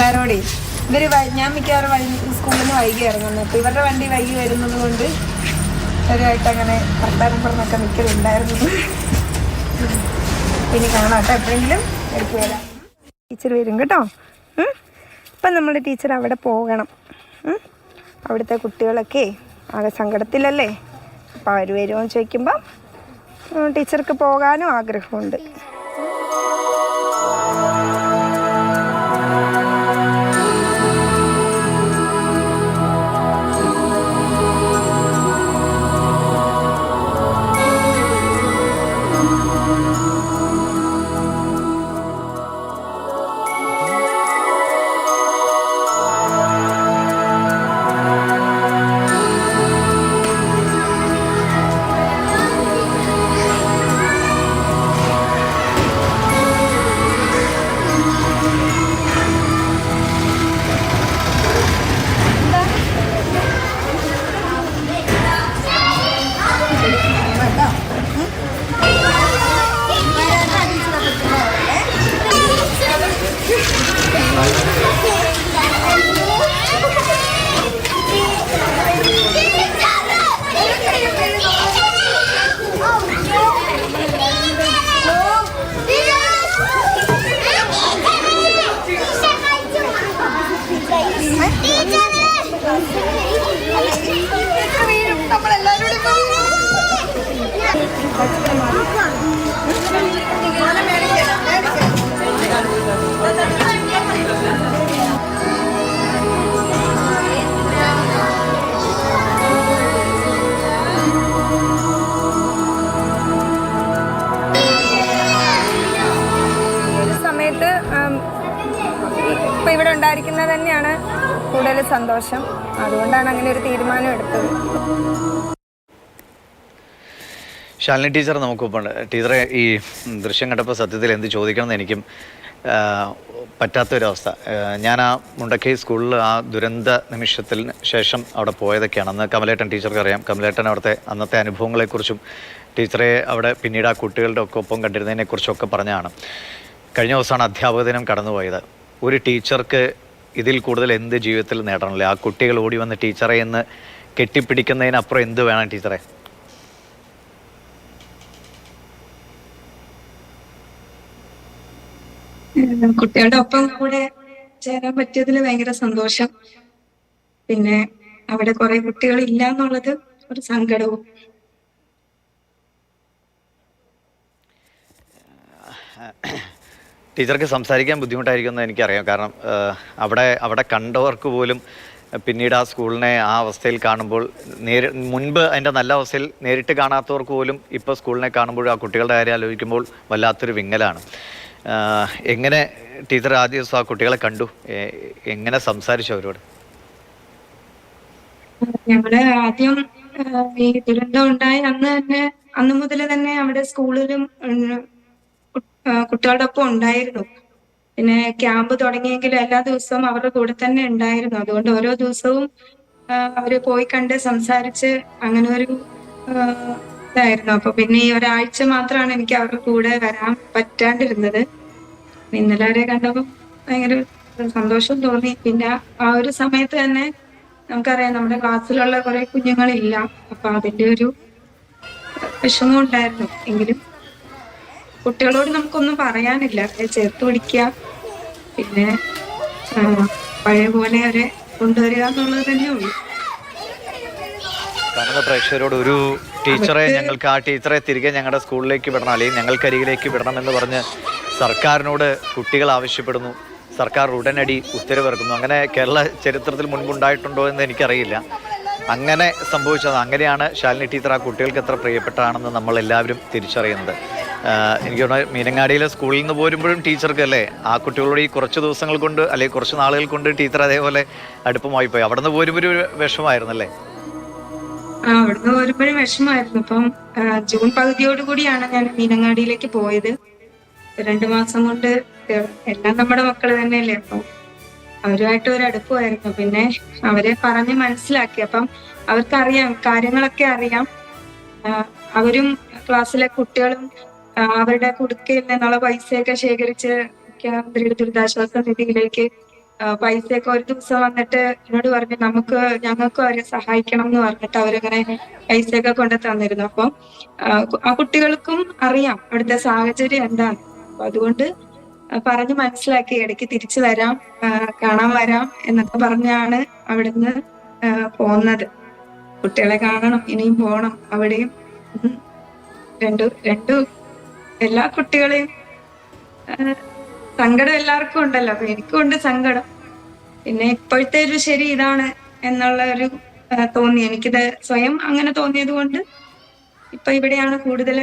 വരുമ്പോഴേ ഇവർ ഞാൻ മിക്കവാറും സ്കൂളിൽ നിന്ന് വൈകി ഇറങ്ങുന്നു അപ്പൊ ഇവരുടെ വണ്ടി വൈകി വരുന്നത് കൊണ്ട് ഇവരുമായിട്ട് അങ്ങനെ ഭർത്താവും പറഞ്ഞൊക്കെ നിൽക്കലുണ്ടായിരുന്നു ഇനി കാണാം കേട്ടോ എപ്പോഴെങ്കിലും എടുത്തു വരാം. ടീച്ചർ വരും കേട്ടോ. ഉം. ഇപ്പം നമ്മുടെ ടീച്ചർ അവിടെ പോകണം. അവിടുത്തെ കുട്ടികളൊക്കെ ആകെ സങ്കടത്തിലല്ലേ? അപ്പോൾ അവർ വരുമോ എന്ന് ചോദിക്കുമ്പം ടീച്ചർക്ക് പോകാനും ആഗ്രഹമുണ്ട്. ഈ ഇപ്പം ഇവിടെ ഉണ്ടായിരിക്കുന്നത് തന്നെയാണ് കൂടുതൽ സന്തോഷം. അതുകൊണ്ടാണ് അങ്ങനെ ഒരു തീരുമാനം എടുത്തത്. ശാലിനി ടീച്ചർ നമുക്കൊപ്പം ഉണ്ട് ടീച്ചറെ ഈ ദൃശ്യം കണ്ടപ്പോൾ സത്യത്തിൽ എന്ത് ചോദിക്കണം എന്ന് എനിക്കും പറ്റാത്തൊരവസ്ഥ. ഞാൻ ആ മുണ്ടക്കൈ സ്കൂളിൽ ആ ദുരന്ത നിമിഷത്തിന് ശേഷം അവിടെ പോയതൊക്കെയാണ്. അന്ന് കമലേട്ടൻ ടീച്ചർക്ക് അറിയാം. കമലേട്ടൻ അവിടുത്തെ അന്നത്തെ അനുഭവങ്ങളെക്കുറിച്ചും ടീച്ചറെ അവിടെ പിന്നീട് ആ കുട്ടികളുടെ ഒക്കെ ഒപ്പം കണ്ടിരുന്നതിനെക്കുറിച്ചൊക്കെ പറഞ്ഞാണ് കഴിഞ്ഞ ദിവസമാണ് അധ്യാപക ദിനം കടന്നുപോയത്. ഒരു ടീച്ചർക്ക് ഇതിൽ കൂടുതൽ എന്ത് ജീവിതത്തിൽ നേടണമല്ലേ ആ കുട്ടികൾ ഓടി വന്ന ടീച്ചറെ എന്ന് കെട്ടിപ്പിടിക്കുന്നതിനപ്പുറം എന്ത് വേണം ടീച്ചറെ? കുട്ടികളുടെ ഒപ്പം കൂടെ ചേരാൻ പറ്റിയതിൽ ഭയങ്കര സന്തോഷം. പിന്നെ അവിടെ കുറെ കുട്ടികൾ ഇല്ല എന്നുള്ളത് ഒരു സങ്കടവും. ടീച്ചർക്ക് സംസാരിക്കാൻ ബുദ്ധിമുട്ടായിരിക്കുമെന്ന് എനിക്കറിയാം. കാരണം അവിടെ അവിടെ കണ്ടവർക്ക് പോലും പിന്നീട് ആ സ്കൂളിനെ ആ അവസ്ഥയിൽ കാണുമ്പോൾ നേരി മുൻപ് അതിന്റെ നല്ല അവസ്ഥയിൽ നേരിട്ട് കാണാത്തവർക്ക് പോലും ഇപ്പോൾ സ്കൂളിനെ കാണുമ്പോൾ ആ കുട്ടികളുടെ കാര്യം ആലോചിക്കുമ്പോൾ വല്ലാത്തൊരു വിങ്ങലാണ്. എങ്ങനെ ടീച്ചർ ആദ്യ ദിവസം ആ കുട്ടികളെ കണ്ടു? എങ്ങനെ സംസാരിച്ചു അവരോട്? ഞങ്ങൾ ആദ്യം ഈ ദുരന്തം ഉണ്ടായി അന്ന് തന്നെ അന്ന് മുതൽ തന്നെ അവിടെ സ്കൂളിലും ഉം, കു- ആ, കുട്ടികളുടെ ഒപ്പം ഉണ്ടായിരുന്നു. പിന്നെ ക്യാമ്പ് തുടങ്ങിയെങ്കിലും എല്ലാ ദിവസവും അവരുടെ കൂടെ തന്നെ ഉണ്ടായിരുന്നു. അതുകൊണ്ട് ഓരോ ദിവസവും അവർ പോയി കണ്ട് സംസാരിച്ച് അങ്ങനെ ഒരു ഇതായിരുന്നു. അപ്പൊ പിന്നെ ഈ ഒരാഴ്ച മാത്രമാണ് എനിക്ക് അവരുടെ കൂടെ വരാൻ പറ്റാണ്ടിരുന്നത്. ഇന്നലെ അവരെ കണ്ടപ്പോൾ ഭയങ്കര സന്തോഷം തോന്നി. പിന്നെ ആ ഒരു സമയത്ത് തന്നെ നമുക്കറിയാം നമ്മുടെ ക്ലാസ്സിലുള്ള കുറെ കുഞ്ഞുങ്ങളില്ല. അപ്പൊ അതിന്റെ ഒരു വിഷമം ഉണ്ടായിരുന്നു. എങ്കിലും കുട്ടികളോട് നമുക്കൊന്നും പറയാനില്ല. ചേർത്ത് പിടിക്കുക. പിന്നെ പഴയ പോലെ അവരെ കൊണ്ടുവരിക എന്നുള്ളത് തന്നെ ഉള്ളൂ. കാണുന്ന പ്രേക്ഷകരോട് ഒരു ടീച്ചറെ ഞങ്ങൾക്ക് ആ ടീച്ചറെ തിരികെ ഞങ്ങളുടെ സ്കൂളിലേക്ക് വിടണം അല്ലെങ്കിൽ ഞങ്ങൾക്കരികിലേക്ക് വിടണം എന്ന് പറഞ്ഞ് സർക്കാരിനോട് കുട്ടികൾ ആവശ്യപ്പെടുന്നു. സർക്കാർ ഉടനടി ഉത്തരവിറക്കുന്നു. അങ്ങനെ കേരള ചരിത്രത്തിൽ മുൻപുണ്ടായിട്ടുണ്ടോ എന്ന് എനിക്കറിയില്ല. അങ്ങനെ സംഭവിച്ചത് അങ്ങനെയാണ് ശാലിനി ടീച്ചർ ആ കുട്ടികൾക്ക് എത്ര പ്രിയപ്പെട്ടതാണെന്ന് നമ്മൾ എല്ലാവരും തിരിച്ചറിയുന്നത്. എനിക്ക് തോന്നുന്നു മീനങ്ങാടിയിലെ സ്കൂളിൽ നിന്ന് പോരുമ്പോഴും ടീച്ചർക്ക് അല്ലേ ആ കുട്ടികളോട് ഈ കുറച്ച് ദിവസങ്ങൾ കൊണ്ട് അല്ലെങ്കിൽ കുറച്ച് നാളുകൾ കൊണ്ട് ടീച്ചർ അതേപോലെ അടുപ്പമായി പോയി. അവിടെ നിന്ന് പോരുമ്പോൾ ഒരു വിഷമായിരുന്നല്ലേ അവിടുന്ന് പോരുമ്പോഴും വിഷമായിരുന്നു ഇപ്പം ജൂൺ പകുതിയോട് കൂടിയാണ് ഞാൻ മീനങ്ങാടിയിലേക്ക് പോയത്. രണ്ടു മാസം കൊണ്ട് എല്ലാം നമ്മുടെ മക്കൾ തന്നെയല്ലേ. അപ്പം അവരുമായിട്ട് ഒരു അടുപ്പമായിരുന്നു. പിന്നെ അവരെ പറഞ്ഞ് മനസ്സിലാക്കി. അപ്പം അവർക്കറിയാം കാര്യങ്ങളൊക്കെ അറിയാം. അവരും ക്ലാസ്സിലെ കുട്ടികളും അവരുടെ കുടുക്കയിൽ നിന്നുള്ള പൈസയൊക്കെ ശേഖരിച്ച് മുഖ്യമന്ത്രിയുടെ ദുരിതാശ്വാസ നിധിയിലേക്ക് പൈസയൊക്കെ ഒരു ദിവസം വന്നിട്ട് എന്നോട് പറഞ്ഞു നമുക്ക് ഞങ്ങൾക്കും അവരെ സഹായിക്കണം എന്ന് പറഞ്ഞിട്ട് അവരിങ്ങനെ പൈസയൊക്കെ കൊണ്ട് തന്നിരുന്നു. അപ്പം ആ, കുട്ടികൾക്കും അറിയാം അവിടുത്തെ സാഹചര്യം എന്താണ്. അപ്പൊ അതുകൊണ്ട് പറഞ്ഞു മനസ്സിലാക്കി ഇടയ്ക്ക് തിരിച്ചു വരാം കാണാൻ വരാം എന്നൊക്കെ പറഞ്ഞാണ് അവിടുന്ന് പോന്നത്. കുട്ടികളെ കാണണം ഇനിയും പോണം അവിടെയും. രണ്ടു രണ്ടു എല്ലാ കുട്ടികളെയും സങ്കടം എല്ലാവർക്കും ഉണ്ടല്ലോ. അപ്പൊ എനിക്കും ഉണ്ട് സങ്കടം. പിന്നെ ഇപ്പോഴത്തെ ഒരു ശരി ഇതാണ് എന്നുള്ള ഒരു തോന്നി. എനിക്കിത് സ്വയം അങ്ങനെ തോന്നിയത് കൊണ്ട് ഇപ്പൊ ഇവിടെയാണ് കൂടുതൽ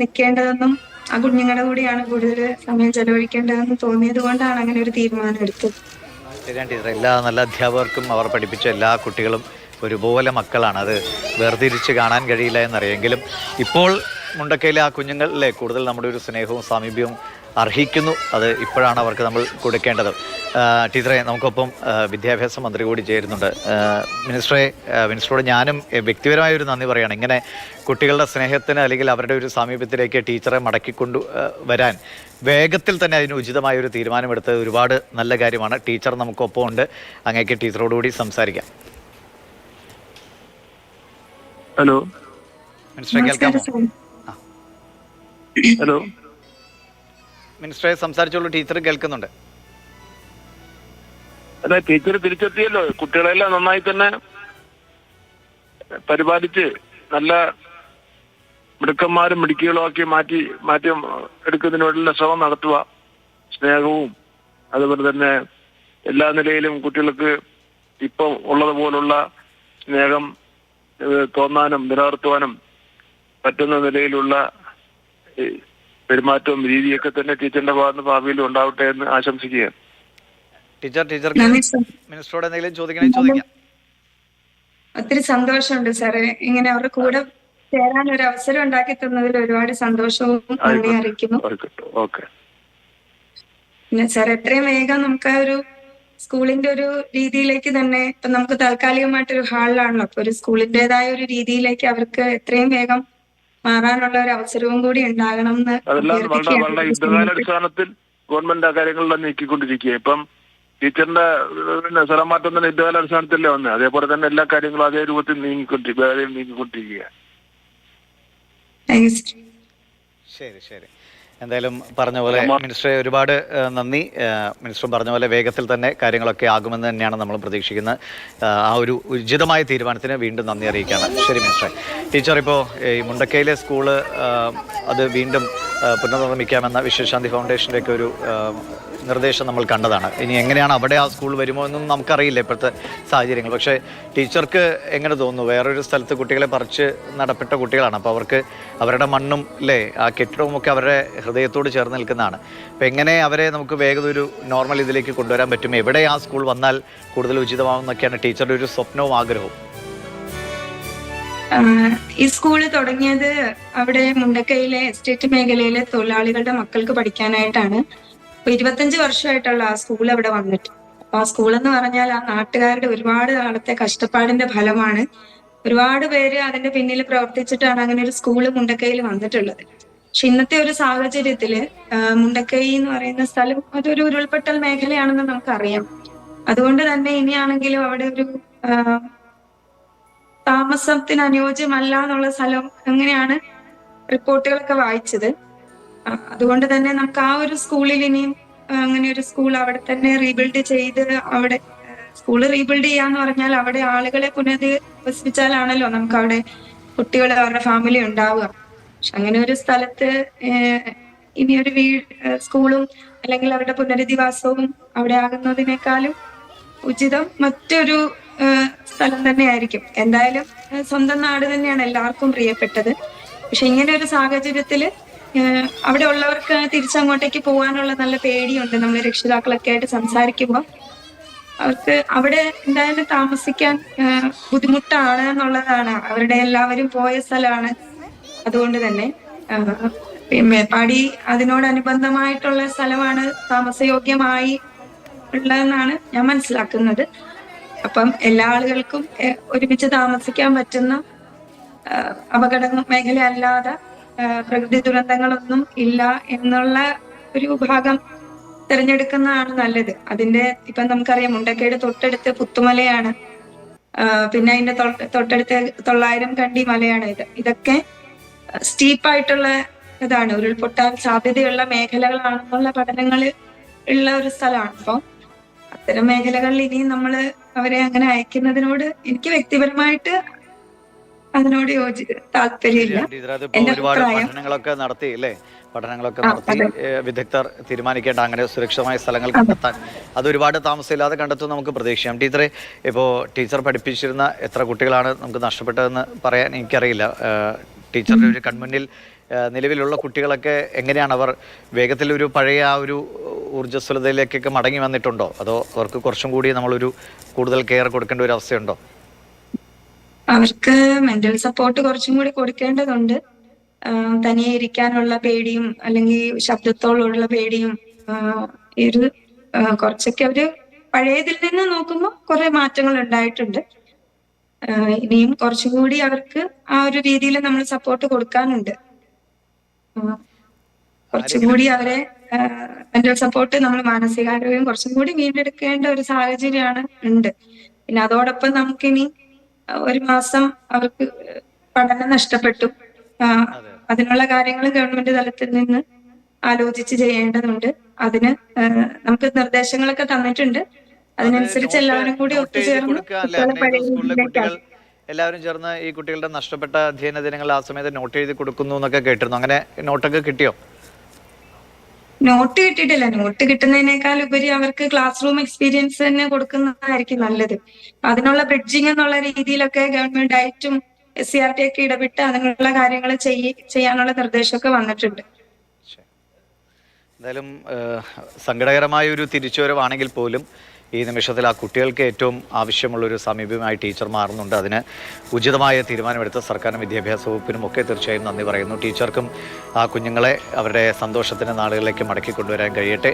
നിൽക്കേണ്ടതെന്നും ആ കുഞ്ഞുങ്ങളുടെ കൂടിയാണ് കൂടുതൽ സമയം ചെലവഴിക്കേണ്ടതെന്നും തോന്നിയത് കൊണ്ടാണ് അങ്ങനെ ഒരു തീരുമാനം എടുത്തത്. ശരിയാണ് ടീച്ചർ എല്ലാ നല്ല അധ്യാപകർക്കും അവർ പഠിപ്പിച്ച എല്ലാ കുട്ടികളും ഒരുപോലെ മക്കളാണ്. അത് വേർതിരിച്ച് കാണാൻ കഴിയില്ല എന്നറിയെങ്കിലും ഇപ്പോൾ മുണ്ടക്കയിലെ ആ കുഞ്ഞുങ്ങളിലെ കൂടുതൽ നമ്മുടെ ഒരു സ്നേഹവും സാമീപ്യവും അർഹിക്കുന്നു. അത് ഇപ്പോഴാണ് അവർക്ക് നമ്മൾ കൊടുക്കേണ്ടത്. ടീച്ചറെ നമുക്കൊപ്പം വിദ്യാഭ്യാസ മന്ത്രി കൂടി ചേരുന്നുണ്ട്. മിനിസ്റ്ററെ മിനിസ്റ്ററോട് ഞാനും വ്യക്തിപരമായ ഒരു നന്ദി പറയുകയാണ് ഇങ്ങനെ കുട്ടികളുടെ സ്നേഹത്തിന് അല്ലെങ്കിൽ അവരുടെ ഒരു സാമീപ്യത്തിലേക്ക് ടീച്ചറെ മടക്കിക്കൊണ്ടു വരാൻ വേഗത്തിൽ തന്നെ അതിന് ഉചിതമായ ഒരു തീരുമാനമെടുത്തത് ഒരുപാട് നല്ല കാര്യമാണ്. ടീച്ചർ നമുക്കൊപ്പം ഉണ്ട്. അങ്ങേക്ക് ടീച്ചറോടുകൂടി സംസാരിക്കാം. ഹലോ. കേൾക്കാമോ? നമസ്കാരം സാർ ഹലോ മിനിസ്റ്ററെ സംസാരിച്ചോളൂ. ടീച്ചർ കേൾക്കുന്നുണ്ട്. അല്ല ടീച്ചർ തിരിച്ചെത്തിയല്ലോ. കുട്ടികളെല്ലാം നന്നായി തന്നെ പരിപാലിച്ച് നല്ല മിടുക്കന്മാരും മിടുക്കികളും ആക്കി മാറ്റി മാറ്റി എടുക്കുന്നതിന് വേണ്ടിയുള്ള ശ്രമം നടത്തുക. സ്നേഹവും അതുപോലെ തന്നെ എല്ലാ നിലയിലും കുട്ടികൾക്ക് ഇപ്പം ഉള്ളതുപോലുള്ള സ്നേഹം തോന്നാനും നിലനിർത്തുവാനും പറ്റുന്ന നിലയിലുള്ള പെരുമാറ്റവും രീതിയൊക്കെ തന്നെ ടീച്ചറിന്റെ ഭാഗത്ത് ഭാവിയിൽ ഉണ്ടാവട്ടെ എന്ന് ആശംസിക്കുകയാണ്. ടീച്ചർ ടീച്ചർ മിനിസ്റ്ററോട് എന്തെങ്കിലും ചോദിക്കണമെങ്കിൽ ചോദിക്കാം. ഒത്തിരി സന്തോഷമുണ്ട് സാറേ ഇങ്ങനെ അവരുടെ കൂടെ ചേരാൻ ഒരു അവസരം ഉണ്ടാക്കി തന്നതിൽ ഒരുപാട് സന്തോഷവും നന്ദി അറിയിക്കുന്നു. പിന്നെ സാർ എത്രയും വേഗം നമുക്ക് ആ ഒരു സ്കൂളിന്റെ ഒരു രീതിയിലേക്ക് തന്നെ ഇപ്പൊ നമുക്ക് താൽക്കാലികമായിട്ട് ഒരു ഹാളിലാണല്ലോ. അപ്പൊ ഒരു സ്കൂളിന്റേതായ ഒരു രീതിയിലേക്ക് അവർക്ക് എത്രയും വേഗം മാറാനുള്ള ഒരു അവസരവും കൂടി ഉണ്ടാകണം എന്ന് അതെല്ലാം വളരെ വളരെ അഭ്യർത്ഥിക്കുകയാണ്. യുദ്ധകാലാടിസ്ഥാനത്തിൽ ഗവൺമെന്റ് ആ കാര്യങ്ങളെല്ലാം നീക്കിക്കൊണ്ടിരിക്കുക ഇപ്പം ടീച്ചറിന്റെ പിന്നെ സ്ഥലം മാറ്റം തന്നെ യുദ്ധകാലാടിസ്ഥാനത്തല്ലേ വന്നത് അതേപോലെ തന്നെ എല്ലാ കാര്യങ്ങളും അതേ രൂപത്തിൽ നീങ്ങിക്കൊണ്ടിരിക്കുക നീങ്ങിക്കൊണ്ടിരിക്കുക. ശരി ശരി എന്തായാലും പറഞ്ഞ പോലെ മിനിസ്റ്ററെ ഒരുപാട് നന്ദി. മിനിസ്റ്റർ പറഞ്ഞ പോലെ വേഗത്തിൽ തന്നെ കാര്യങ്ങളൊക്കെ ആകുമെന്ന് തന്നെയാണ് നമ്മൾ പ്രതീക്ഷിക്കുന്നത്. ആ, ഒരു ഉചിതമായ തീരുമാനത്തിന് വീണ്ടും നന്ദി അറിയിക്കുകയാണ്. ശരി മിനിസ്റ്ററെ. ടീച്ചർ ഇപ്പോൾ ഈ മുണ്ടക്കയിലെ സ്കൂൾ അത് വീണ്ടും പുനർനിർമ്മിക്കാമെന്ന വിശ്വശാന്തി ഫൗണ്ടേഷന്റെയൊക്കെ ഒരു നിർദ്ദേശം നമ്മൾ കണ്ടതാണ്. ഇനി എങ്ങനെയാണ് അവിടെ ആ സ്കൂൾ വരുമോ എന്നും നമുക്കറിയില്ല ഇപ്പോഴത്തെ സാഹചര്യങ്ങൾ. പക്ഷേ ടീച്ചർക്ക് എങ്ങനെ തോന്നുന്നു? വേറൊരു സ്ഥലത്ത് കുട്ടികളെ പറിച്ച് നടപ്പെട്ട കുട്ടികളാണ്. അപ്പോൾ അവർക്ക് അവരുടെ മണ്ണും അല്ലേ ആ കെട്ടിടവും ഒക്കെ അവരുടെ ഹൃദയത്തോട് ചേർന്ന് നിൽക്കുന്നതാണ്. അപ്പോൾ എങ്ങനെ അവരെ നമുക്ക് വേഗം ഒരു നോർമൽ ഇതിലേക്ക് കൊണ്ടുവരാൻ പറ്റും? എവിടെ ആ സ്കൂൾ വന്നാൽ കൂടുതൽ ഉചിതമാവും എന്നൊക്കെയാണ് ടീച്ചറുടെ ഒരു സ്വപ്നവും ആഗ്രഹവും. ഈ സ്കൂൾ തുടങ്ങിയത് അവിടെ മുണ്ടക്കയിലെ എസ്റ്റേറ്റ് മേഖലയിലെ തൊഴിലാളികളുടെ മക്കൾക്ക് പഠിക്കാനായിട്ടാണ്. ഇപ്പൊ ഇരുപത്തഞ്ച് വർഷമായിട്ടുള്ള ആ സ്കൂൾ അവിടെ വന്നിട്ട്. അപ്പൊ ആ സ്കൂൾ എന്ന് പറഞ്ഞാൽ ആ നാട്ടുകാരുടെ ഒരുപാട് നാളത്തെ കഷ്ടപ്പാടിന്റെ ഫലമാണ്. ഒരുപാട് പേര് അതിന്റെ പിന്നിൽ പ്രവർത്തിച്ചിട്ടാണ് അങ്ങനെ ഒരു സ്കൂൾ മുണ്ടക്കയിൽ വന്നിട്ടുള്ളത്. പക്ഷെ ഇന്നത്തെ ഒരു സാഹചര്യത്തിൽ മുണ്ടക്കൈ എന്ന് പറയുന്ന സ്ഥലം അതൊരു ഉരുൾപൊട്ടൽ മേഖലയാണെന്ന് നമുക്കറിയാം. അതുകൊണ്ട് തന്നെ ഇനിയാണെങ്കിലും അവിടെ ഒരു താമസത്തിന് അനുയോജ്യമല്ല എന്നുള്ള സ്ഥലം അങ്ങനെയാണ് റിപ്പോർട്ടുകളൊക്കെ വായിച്ചത്. അതുകൊണ്ട് തന്നെ നമുക്ക് ആ ഒരു സ്കൂളിൽ ഇനിയും അങ്ങനെ ഒരു സ്കൂൾ അവിടെ തന്നെ റീബിൽഡ് ചെയ്ത് അവിടെ സ്കൂൾ റീബിൽഡ് ചെയ്യാന്ന് പറഞ്ഞാൽ അവിടെ ആളുകളെ പുനരധിവസിപ്പിച്ചാലാണല്ലോ നമുക്ക് അവിടെ കുട്ടികൾ അവരുടെ ഫാമിലി ഉണ്ടാവുക. പക്ഷെ അങ്ങനെ ഒരു സ്ഥലത്ത് ഇനി ഒരു വീ സ്കൂളും അല്ലെങ്കിൽ അവരുടെ പുനരധിവാസവും അവിടെ ആകുന്നതിനേക്കാളും ഉചിതം മറ്റൊരു സ്ഥലം തന്നെയായിരിക്കും. എന്തായാലും സ്വന്തം നാട് തന്നെയാണ് എല്ലാവർക്കും പ്രിയപ്പെട്ടത്. പക്ഷെ ഇങ്ങനെ ഒരു സാഹചര്യത്തിൽ അവിടെ ഉള്ളവർക്ക് തിരിച്ചങ്ങോട്ടേക്ക് പോകാനുള്ള നല്ല പേടിയുണ്ട്. നമ്മൾ രക്ഷിതാക്കളൊക്കെ ആയിട്ട് സംസാരിക്കുമ്പോൾ അവർക്ക് അവിടെ എന്തായാലും താമസിക്കാൻ ബുദ്ധിമുട്ടാണ് എന്നുള്ളതാണ്. അവരുടെ എല്ലാവരും പോയ സ്ഥലമാണ് അതുകൊണ്ട് തന്നെ. മേപ്പാടി അതിനോടനുബന്ധമായിട്ടുള്ള സ്ഥലമാണ് താമസയോഗ്യമായി ഉള്ളതെന്നാണ് ഞാൻ മനസ്സിലാക്കുന്നത്. അപ്പം എല്ലാ ആളുകൾക്കും ഒരുമിച്ച് താമസിക്കാൻ പറ്റുന്ന അപകട മേഖല അല്ലാതെ പ്രകൃതി ദുരന്തങ്ങളൊന്നും ഇല്ല എന്നുള്ള ഒരു ഭാഗം തിരഞ്ഞെടുക്കുന്നതാണ് നല്ലത്. അതിന്റെ ഇപ്പൊ നമുക്കറിയാം മുണ്ടക്കയുടെ തൊട്ടടുത്ത് പുത്തുമലയാണ്. പിന്നെ അതിന്റെ തൊട്ടടുത്ത് തൊള്ളായിരം കണ്ടി മലയാണ് ഇത്. ഇതൊക്കെ സ്റ്റീപ്പായിട്ടുള്ള ഇതാണ്. ഉരുൾപൊട്ടാൻ സാധ്യതയുള്ള മേഖലകളാണെന്നുള്ള പഠനങ്ങൾ ഉള്ള ഒരു സ്ഥലമാണ്. അപ്പം അത്തരം മേഖലകളിൽ ഇനിയും നമ്മൾ അവരെ അങ്ങനെ അയക്കുന്നതിനോട് എനിക്ക് വ്യക്തിപരമായിട്ട് അതിനോട് യോജി താല്പര്യമില്ല. ഒരുപാട് പഠനങ്ങളൊക്കെ നടത്തി അല്ലേ പഠനങ്ങളൊക്കെ നടത്തി. വിദഗ്ധർ തീരുമാനിക്കേണ്ട അങ്ങനെ സുരക്ഷിതമായ സ്ഥലങ്ങൾ കണ്ടെത്താൻ. അത് ഒരുപാട് താമസമില്ലാതെ കണ്ടെത്തും നമുക്ക് പ്രതീക്ഷിക്കാം. ടീച്ചറെ ഇപ്പോൾ ടീച്ചർ പഠിപ്പിച്ചിരുന്ന എത്ര കുട്ടികളാണ് നമുക്ക് നഷ്ടപ്പെട്ടതെന്ന് പറയാൻ എനിക്കറിയില്ല. ടീച്ചറുടെ ഒരു കൺമുന്നിൽ നിലവിലുള്ള കുട്ടികളൊക്കെ എങ്ങനെയാണ് അവർ വേഗത്തിൽ ഒരു പഴയ ആ ഒരു ഊർജസ്വലതയിലേക്കൊക്കെ മടങ്ങി വന്നിട്ടുണ്ടോ? അതോ അവർക്ക് കുറച്ചും കൂടി നമ്മളൊരു കൂടുതൽ കെയർ കൊടുക്കേണ്ട ഒരു അവസ്ഥയുണ്ടോ? അവർക്ക് മെന്റൽ സപ്പോർട്ട് കുറച്ചും കൂടി കൊടുക്കേണ്ടതുണ്ട്. തനിയെ ഇരിക്കാനുള്ള പേടിയും അല്ലെങ്കിൽ ശബ്ദത്തോടുള്ള പേടിയും ഒരു കുറച്ചൊക്കെ അവർ പഴയതിൽ നിന്ന് നോക്കുമ്പോൾ കുറെ മാറ്റങ്ങൾ ഉണ്ടായിട്ടുണ്ട്. ഇനിയും കുറച്ചും കൂടി അവർക്ക് ആ ഒരു രീതിയിൽ നമ്മൾ സപ്പോർട്ട് കൊടുക്കാനുണ്ട്. കുറച്ചും കൂടി അവരെ മെന്റൽ സപ്പോർട്ട് നമ്മൾ മാനസികാരോഗ്യം കുറച്ചും കൂടി വീണ്ടെടുക്കേണ്ട ഒരു സാഹചര്യമാണ് ഉണ്ട്. പിന്നെ അതോടൊപ്പം നമുക്കിനി ഒരു മാസം അവർക്ക് പഠനം നഷ്ടപ്പെട്ടു. അതിനുള്ള കാര്യങ്ങൾ ഗവൺമെന്റ് തലത്തിൽ നിന്ന് ആലോചിച്ച് ചെയ്യേണ്ടതുണ്ട്. അതിന് നമുക്ക് നിർദ്ദേശങ്ങളൊക്കെ തന്നിട്ടുണ്ട്. അതിനനുസരിച്ച് എല്ലാവരും കൂടി ഒത്തുചേർന്ന് എല്ലാവരും ചേർന്ന് ഈ കുട്ടികളുടെ നഷ്ടപ്പെട്ട അധ്യയന ദിനങ്ങൾ ആ സമയത്ത് നോട്ട് എഴുതി കൊടുക്കുന്നു എന്നൊക്കെ കേട്ടിരുന്നു. അങ്ങനെ നോട്ടൊക്കെ കിട്ടിയോ? നോട്ട് കിട്ടിയിട്ടില്ല. നോട്ട് കിട്ടുന്നതിനേക്കാൾ ഉപരി അവർക്ക് ക്ലാസ് റൂം എക്സ്പീരിയൻസ് തന്നെ കൊടുക്കുന്നതായിരിക്കും നല്ലത്. അതിനുള്ള ബ്രിഡ്ജിങ് എന്നുള്ള രീതിയിലൊക്കെ ഗവൺമെന്റ് ആയിട്ടും എസ് സി ആർ ടി ഒക്കെ ഇടപെട്ട് അതിനുള്ള കാര്യങ്ങൾ ചെയ്യാനുള്ള നിർദ്ദേശമൊക്കെ വന്നിട്ടുണ്ട്. എന്തായാലും സങ്കടകരമായ ഒരു തിരിച്ചുവരവാണെങ്കിൽ പോലും ഈ നിമിഷത്തിൽ ആ കുട്ടികൾക്ക് ഏറ്റവും ആവശ്യമുള്ളൊരു സമീപമായി ടീച്ചർ മാറുന്നുണ്ട്. അതിന് ഉചിതമായ തീരുമാനമെടുത്ത സർക്കാരിനും വിദ്യാഭ്യാസ വകുപ്പിനും ഒക്കെ തീർച്ചയായും നന്ദി പറയുന്നു. ടീച്ചർക്കും ആ കുഞ്ഞുങ്ങളെ അവരുടെ സന്തോഷത്തിന്റെ നാളുകളിലേക്ക് മടക്കി കൊണ്ടുവരാൻ കഴിയട്ടെ.